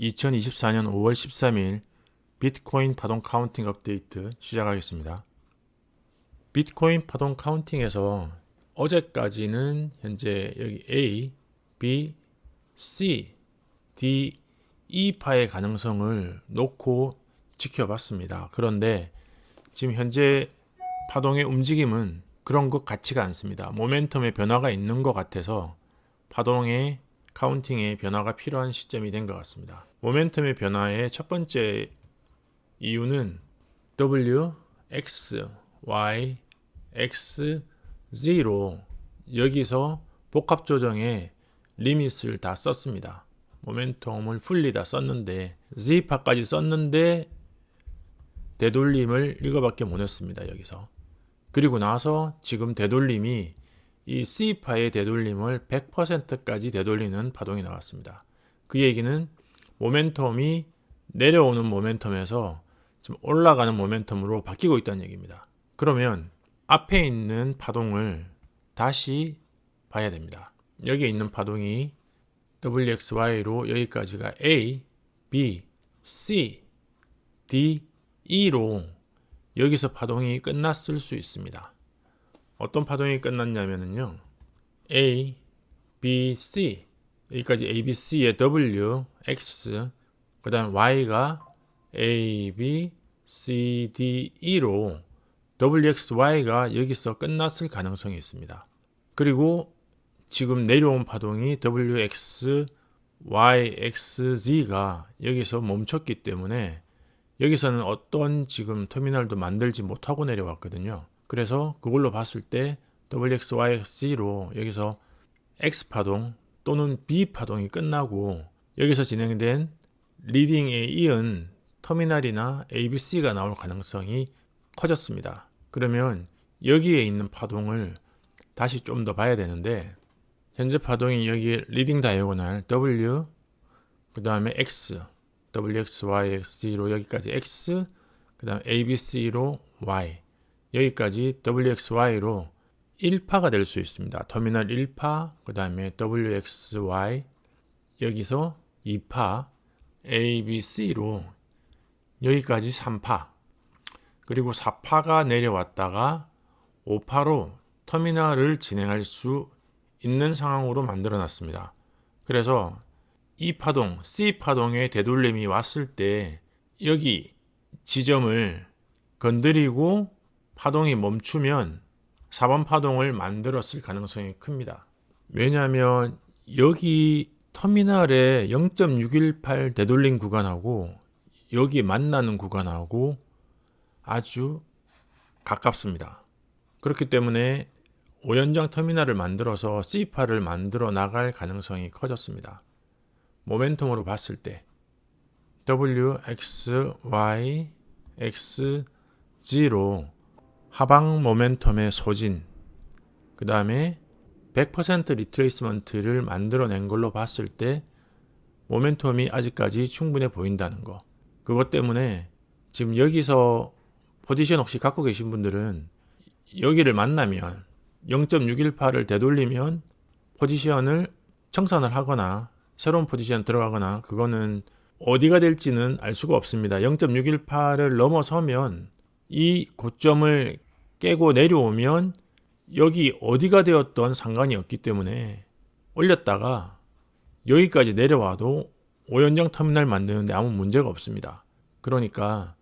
2024년 5월 13일 비트코인 파동 카운팅 업데이트 시작하겠습니다. 비트코인 파동 카운팅에서 어제까지는 현재 여기 A, B, C, D, E 파의 가능성을 놓고 지켜봤습니다. 그런데 지금 현재 파동의 움직임은 그런 것 같지가 않습니다. 모멘텀의 변화가 있는 것 같아서 파동의 카운팅의 변화가 필요한 시점이 된 것 같습니다. 모멘텀의 변화의 첫 번째 이유는 W, X, Y, X, Z로 여기서 복합 조정에 리밋을 다 썼습니다. 모멘텀을 풀리 다 썼는데 Z파까지 썼는데 되돌림을 이거밖에 못 했습니다. 여기서. 그리고 나서 지금 되돌림이 이 C파의 되돌림을 100%까지 되돌리는 파동이 나왔습니다. 그 얘기는 모멘텀이 내려오는 모멘텀에서 좀 올라가는 모멘텀으로 바뀌고 있다는 얘기입니다. 그러면 앞에 있는 파동을 다시 봐야 됩니다. 여기에 있는 파동이 WXY로 여기까지가 A, B, C, D, E로 여기서 파동이 끝났을 수 있습니다. 어떤 파동이 끝났냐면요. A, B, C 여기까지 A, B, C의 W, X 그 다음 Y가 A, B, C, D, E로 WX, Y가 여기서 끝났을 가능성이 있습니다. 그리고 지금 내려온 파동이 WX, Y, X, Z가 여기서 멈췄기 때문에 여기서는 어떤 지금 터미널도 만들지 못하고 내려왔거든요. 그래서 그걸로 봤을 때 WX, YX로 여기서 X 파동 또는 B 파동이 끝나고 여기서 진행된 리딩에 이은 터미널이나 ABC가 나올 가능성이 커졌습니다. 그러면 여기에 있는 파동을 다시 좀 더 봐야 되는데 현재 파동이 여기 리딩 다이고날 W 그 다음에 X WX, Y, XZ로 여기까지 X 그 다음 ABC로 Y 여기까지 WXY로 1파가 될 수 있습니다. 터미널 1파, 그 다음에 WXY, 여기서 2파, ABC로 여기까지 3파, 그리고 4파가 내려왔다가 5파로 터미널을 진행할 수 있는 상황으로 만들어 놨습니다. 그래서 이 파동, C 파동의 되돌림이 왔을 때 여기 지점을 건드리고 파동이 멈추면 4번 파동을 만들었을 가능성이 큽니다. 왜냐하면 여기 터미널에 0.618 되돌림 구간하고 여기 만나는 구간하고 아주 가깝습니다. 그렇기 때문에 오연장 터미널을 만들어서 C파를 만들어 나갈 가능성이 커졌습니다. 모멘텀으로 봤을 때 W, X, Y, X, G로 하방 모멘텀의 소진, 그 다음에 100% 리트레이스먼트를 만들어낸 걸로 봤을 때 모멘텀이 아직까지 충분해 보인다는 거. 그것 때문에 지금 여기서 포지션 혹시 갖고 계신 분들은 여기를 만나면 0.618을 되돌리면 포지션을 청산을 하거나 새로운 포지션 들어가거나 그거는 어디가 될지는 알 수가 없습니다. 0.618을 넘어서면 이 고점을 깨고 내려오면 여기 어디가 되었던 상관이 없기 때문에 올렸다가 여기까지 내려와도 오연장 터미널 만드는데 아무 문제가 없습니다. 그러니까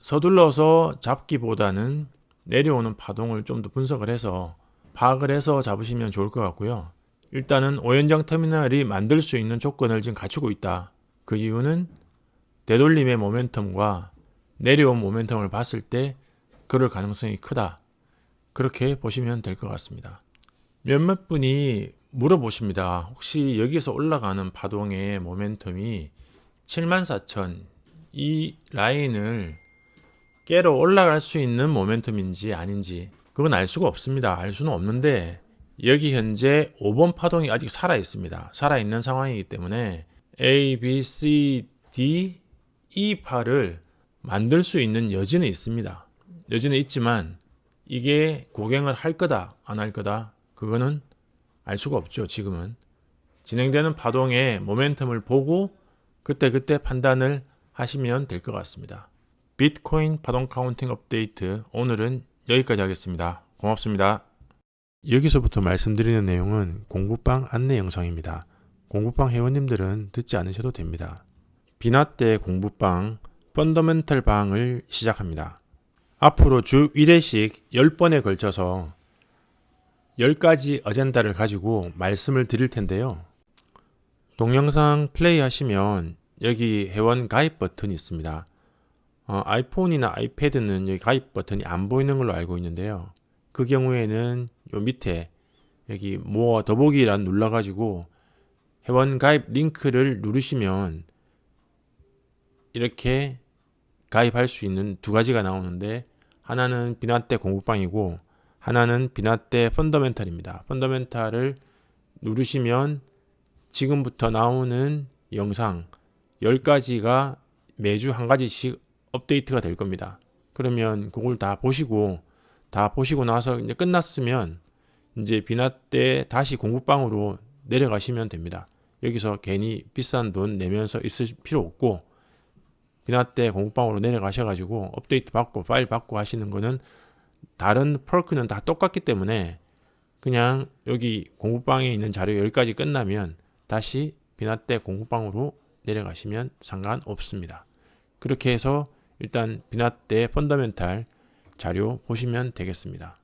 서둘러서 잡기보다는 내려오는 파동을 좀 더 분석을 해서 파악을 해서 잡으시면 좋을 것 같고요. 일단은 오연장 터미널이 만들 수 있는 조건을 지금 갖추고 있다. 그 이유는 되돌림의 모멘텀과 내려온 모멘텀을 봤을 때 그럴 가능성이 크다. 그렇게 보시면 될 것 같습니다. 몇몇 분이 물어보십니다. 혹시 여기서 올라가는 파동의 모멘텀이 74,000 이 라인을 깨러 올라갈 수 있는 모멘텀인지 아닌지 그건 알 수가 없습니다. 알 수는 없는데 여기 현재 5번 파동이 아직 살아 있습니다. 살아 있는 상황이기 때문에 A, B, C, D, E 파를 만들 수 있는 여지는 있습니다. 여지는 있지만 이게 고갱을 할 거다, 안 할 거다, 그거는 알 수가 없죠, 지금은. 진행되는 파동의 모멘텀을 보고 그때 그때 판단을 하시면 될 것 같습니다. 비트코인 파동 카운팅 업데이트 오늘은 여기까지 하겠습니다. 고맙습니다. 여기서부터 말씀드리는 내용은 공부방 안내 영상입니다. 공부방 회원님들은 듣지 않으셔도 됩니다. 비나 때 공부방 펀더멘털 방을 시작합니다. 앞으로 주 1회씩 10번에 걸쳐서 10가지 어젠다를 가지고 말씀을 드릴 텐데요. 동영상 플레이 하시면 여기 회원 가입 버튼이 있습니다. 어, 아이폰이나 아이패드는 여기 가입 버튼이 안 보이는 걸로 알고 있는데요. 그 경우에는 요 밑에 여기 뭐 더보기란 눌러가지고 회원 가입 링크를 누르시면 이렇게 가입할 수 있는 두 가지가 나오는데 하나는 비나떼 공부방이고 하나는 비나떼 펀더멘탈입니다. 펀더멘탈을 누르시면 지금부터 나오는 영상 10가지가 매주 한 가지씩 업데이트가 될 겁니다. 그러면 그걸 다 보시고 다 보시고 나서 이제 끝났으면 이제 비나떼 다시 공부방으로 내려가시면 됩니다. 여기서 괜히 비싼 돈 내면서 있을 필요 없고 비나떼 공부방으로 내려가셔가지고 업데이트 받고 파일 받고 하시는 거는 다른 펄크는 다 똑같기 때문에 그냥 여기 공부방에 있는 자료 10가지 끝나면 다시 비나떼 공부방으로 내려가시면 상관없습니다. 그렇게 해서 일단 비나떼 펀더멘탈 자료 보시면 되겠습니다.